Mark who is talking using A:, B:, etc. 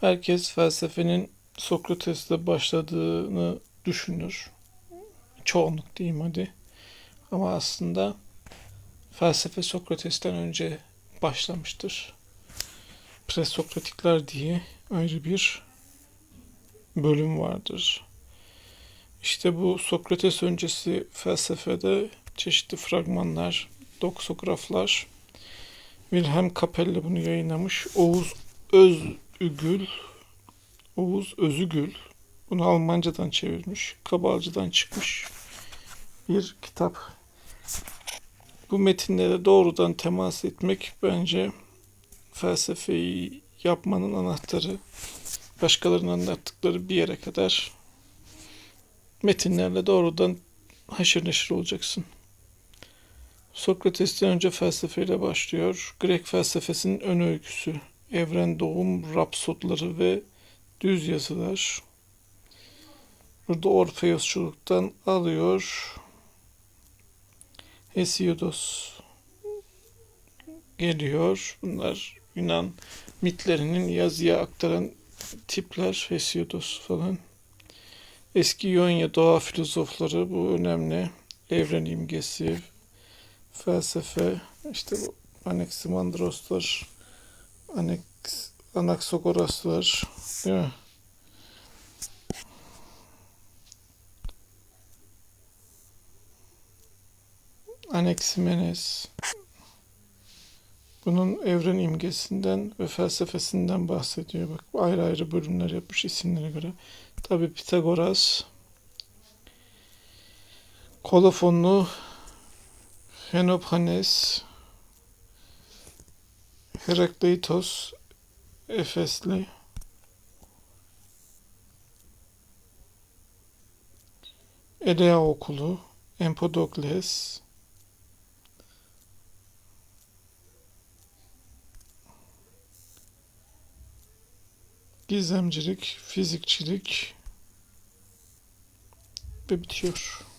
A: Herkes felsefenin Sokrates'te başladığını düşünür. Çoğunluk diyeyim hadi. Ama aslında felsefe Sokrates'ten önce başlamıştır. Presokratikler diye ayrı bir bölüm vardır. İşte bu Sokrates öncesi felsefede çeşitli fragmanlar, doksograflar, Wilhelm Capelle bunu yayınlamış. Oğuz Özügül, Oğuz Özügül bunu Almancadan çevirmiş. Kabalcıdan çıkmış bir kitap. Bu metinlere doğrudan temas etmek bence felsefeyi yapmanın anahtarı. Başkalarının anlattıkları bir yere kadar metinlerle doğrudan haşır neşir olacaksın. Sokrates'ten önce felsefeyle başlıyor. Grek felsefesinin ön öyküsü, evren doğum rapsodları ve düz yazılar. Burada Orfeosçuluktan alıyor. Hesiodos geliyor. Bunlar Yunan mitlerinin yazıya aktaran tipler. Hesiodos falan. Eski Yonya doğa filozofları bu önemli. Evren imgesi, felsefe, işte bu Anaximandroslar, Anax, Anaxagoraslar, değil mi? Anaximenes. Bunun evren imgesinden ve felsefesinden bahsediyor. Bak ayrı ayrı bölümler yapmış isimlere göre. Tabi Pitagoras, Kolofonlu, Henopanes, Herakleitos, Efesli, Elea okulu, Empedokles, gizemcilik, fizikçilik. Ve bitiyor.